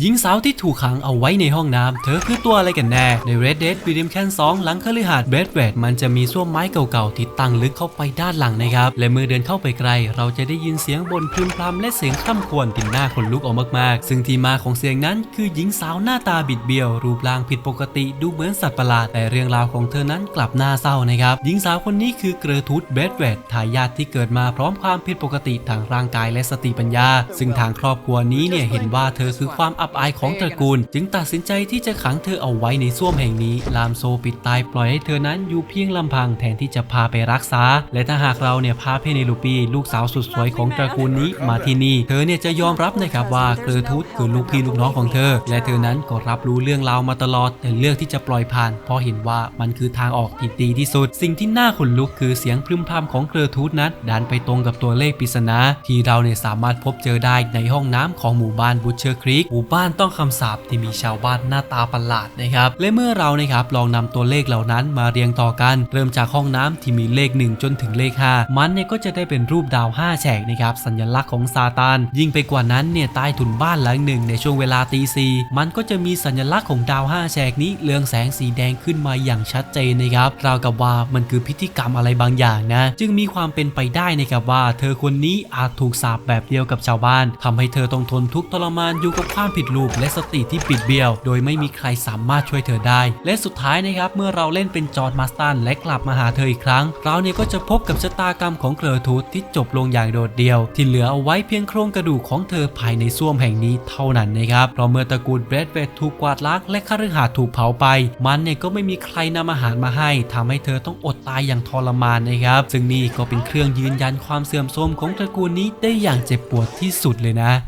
หญิงสาวที่ถูกขังเอาไว้ในห้องน้ำ เธอคือตัวอะไรกันแน่ ใน Red Dead Redemption 2 หลังคฤหาสน์เบดเวดมันจะมีส้วมไม้เก่าๆ ที่ตั้งลึกเข้าไปด้านหลังนะครับ และเมื่อเดินเข้าไปไกล เราจะได้ยินเสียงบนพึมพำและเสียงคร่ำครวญที่น่าขนลุกออกมากๆ ซึ่งที่มาของเสียงนั้นคือหญิงสาวหน้าตาบิดเบี้ยว รูปร่างผิดปกติดูเหมือนสัตว์ประหลาด แต่เรื่องราวของเธอนั้นกลับน่าเศร้านะครับ หญิงสาวคนนี้คือเกรทูดเบดเวดทายาทที่เกิดมาพร้อมความผิดปกติทางร่างกายและสติปัญญา ซึ่งทางครอบครัวนี้เนี่ยเห็นว่าเธอคือความอับอายของตระกูล จึงตัดสินใจที่จะขังเธอเอาไว้ในส้วมแห่งนี้ ลามโซปิดตายปล่อยให้เธอนั้นอยู่เพียงลำพังแทนที่จะพาไปรักษา และถ้าหากเราเนี่ยพาเพเนลูปีลูกสาวสุดสวยของตระกูลนี้มาที่นี่ เธอเนี่ยจะยอมรับนะครับว่าเกรทูดคือลูกพี่ลูกน้องของเธอ และเธอนั้นก็รับรู้เรื่องราวมาตลอด แต่เลือกที่จะปล่อยผ่าน เพราะเห็นว่ามันคือทางออกที่ดีที่สุด สิ่งที่น่าขนลุกคือเสียงพรึมพำของเกรทูดนั้นดันไปตรงกับตัวเลขปริศนาที่เราเนี่ยสามารถพบเจอได้ในห้องน้ำของหมู่บ้านบูชเชอร์ครีกหมู่บ้านต้องคำสาปที่มีชาวบ้านหน้าตาประหลาดนะครับ และเมื่อเรานะครับลองนำตัวเลขเหล่านั้นมาเรียงต่อกัน เริ่มจากห้องน้ำที่มีเลข 1 จนถึงเลข 5 มันเนี่ยก็จะได้เป็นรูปดาว 5 แฉกนะครับสัญลักษณ์ของซาตาน ยิ่งไปกว่านั้นเนี่ยใต้ถุนบ้านหลังหนึ่งในช่วงเวลาตีสีมันก็จะมีสัญลักษณ์ของดาว 5 แฉกนี้เรืองแสงสีแดงขึ้นมาอย่างชัดเจนนะครับราวกับว่ามันคือพิธีกรรมอะไรบางอย่างนะ จึงมีความเป็นไปได้นะครับว่า เธอคนนี้อาจถูกสาปแบบเดียวกับชาวบ้านทำให้เธอต้องทนทุกข์ทรมานอยู่กับความผิดรูปและสติที่ปิดเบี้ยว โดยไม่มีใครสามารถช่วยเธอได้ และสุดท้ายนะครับเมื่อเราเล่นเป็นจอร์ดมาสตันและกลับมาหาเธออีกครั้ง เราเนี่ยก็จะพบกับชะตากรรมของเกลอทูธที่จบลงอย่างโดดเดี่ยว ที่เหลือเอาไว้เพียงโครงกระดูกของเธอภายในส้วมแห่งนี้เท่านั้นนะครับเพราะเมื่อตระกูลเบรดเวดถูกกวาดล้างและคฤหาสน์ถูกเผาไป มันเนี่ยก็ไม่มีใครนำอาหารมาให้ทำให้เธอต้องอดตายอย่างทรมานนะครับ ซึ่งนี่ก็เป็นเครื่องยืนยันความเสื่อมโทรมของตระกูลนี้ได้อย่างเจ็บปวดที่สุดเลยนะ